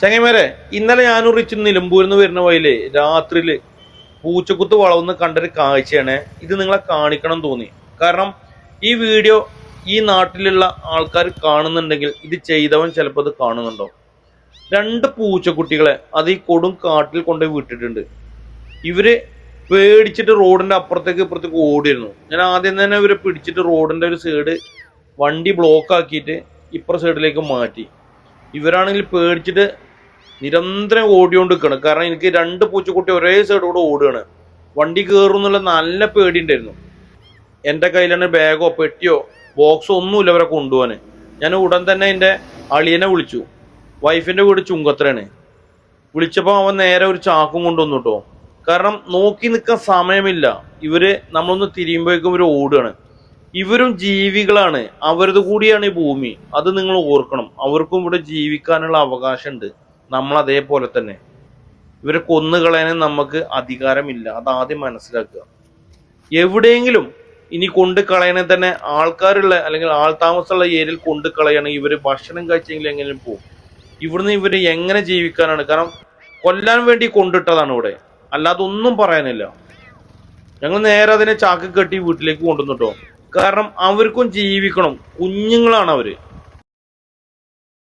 ചങ്ങന്മാരെ ഇന്നലെ ഞാൻ റിച്ച് നിലമ്പൂരിൽ നിന്ന് വരുന്ന വഴിയിൽ രാത്രിയിൽ പൂച്ചക്കുത്ത് വളവുന്ന കണ്ടൊരു കാഴ്ചയാണ്. ഇത് നിങ്ങളെ കാണിക്കണം തോന്നി. കാരണം ഈ വീഡിയോ ഈ നാട്ടിലുള്ള ആൾക്കാർ കാണുന്നുണ്ടെങ്കിൽ ഇത് ചെയ്തവൻ ചിലപ്പോൾ അത് കാണുന്നുണ്ടോ രണ്ട് പൂച്ചക്കുട്ടികളെ അത് ഈ കൊടും കാട്ടിൽ കൊണ്ടുപോയി വിട്ടിട്ടുണ്ട്. ഇവർ പേടിച്ചിട്ട് റോഡിന്റെ അപ്പുറത്തേക്ക് ഇപ്പുറത്തേക്ക് ഓടിയിരുന്നു. ഞാൻ ആദ്യം തന്നെ ഇവരെ പിടിച്ചിട്ട് റോഡിന്റെ ഒരു സൈഡ് വണ്ടി ബ്ലോക്ക് ആക്കിയിട്ട് ഇപ്പുറ സൈഡിലേക്ക് മാറ്റി. ഇവരാണെങ്കിൽ പേടിച്ചിട്ട് നിരന്തരം ഓടിക്കൊണ്ട് നിൽക്കണം കാരണം എനിക്ക് രണ്ട് പൂച്ചക്കുട്ടി ഒരേ സൈഡിലൂടെ ഓടുകയാണ്. വണ്ടി കയറും എന്നുള്ള നല്ല പേടി ഉണ്ടായിരുന്നു എന്റെ കയ്യിലാണ് ബാഗോ പെട്ടിയോ ബോക്സോ ഒന്നുമില്ല ഇവരെ കൊണ്ടുപോകാൻ. ഞാൻ ഉടൻ തന്നെ എന്റെ അളിയനെ വിളിച്ചു. വൈഫിന്റെ വീട് ചുങ്കത്രയാണ്. വിളിച്ചപ്പോൾ അവൻ നേരെ ഒരു ചാക്കും കൊണ്ടുവന്നു കേട്ടോ. കാരണം നോക്കി നിൽക്കാൻ സമയമില്ല. ഇവർ നമ്മളൊന്ന് തിരിയുമ്പോഴേക്കും ഇവർ ഓടുകയാണ്. ഇവരും ജീവികളാണ്. അവരത് കൂടിയാണ് ഈ ഭൂമി. അത് നിങ്ങൾ ഓർക്കണം. അവർക്കും ഇവിടെ ജീവിക്കാനുള്ള അവകാശമുണ്ട്. നമ്മൾ അതേപോലെ തന്നെ. ഇവരെ കൊന്നുകളയാനും നമുക്ക് അധികാരമില്ല. അത് ആദ്യം മനസ്സിലാക്കുക. എവിടെയെങ്കിലും ഇനി കൊണ്ട് കളയണെ തന്നെ ആൾക്കാരുള്ള അല്ലെങ്കിൽ ആൾ താമസമുള്ള ഏരിയയിൽ കൊണ്ട് കളയണമെങ്കിൽ ഇവർ ഭക്ഷണം കഴിച്ചെങ്കിൽ എങ്ങനെയും പോകും ഇവിടുന്ന് ഇവർ എങ്ങനെ ജീവിക്കാനാണ്? കാരണം കൊല്ലാൻ വേണ്ടി കൊണ്ടിട്ടതാണ് ഇവിടെ. അല്ലാതെ ഒന്നും പറയാനില്ല. ഞങ്ങൾ നേരെ അതിനെ ചാക്ക് കെട്ടി വീട്ടിലേക്ക് കൊണ്ടുവന്നിട്ടോ. കാരണം അവർക്കും ജീവിക്കണം. കുഞ്ഞുങ്ങളാണ് അവർ.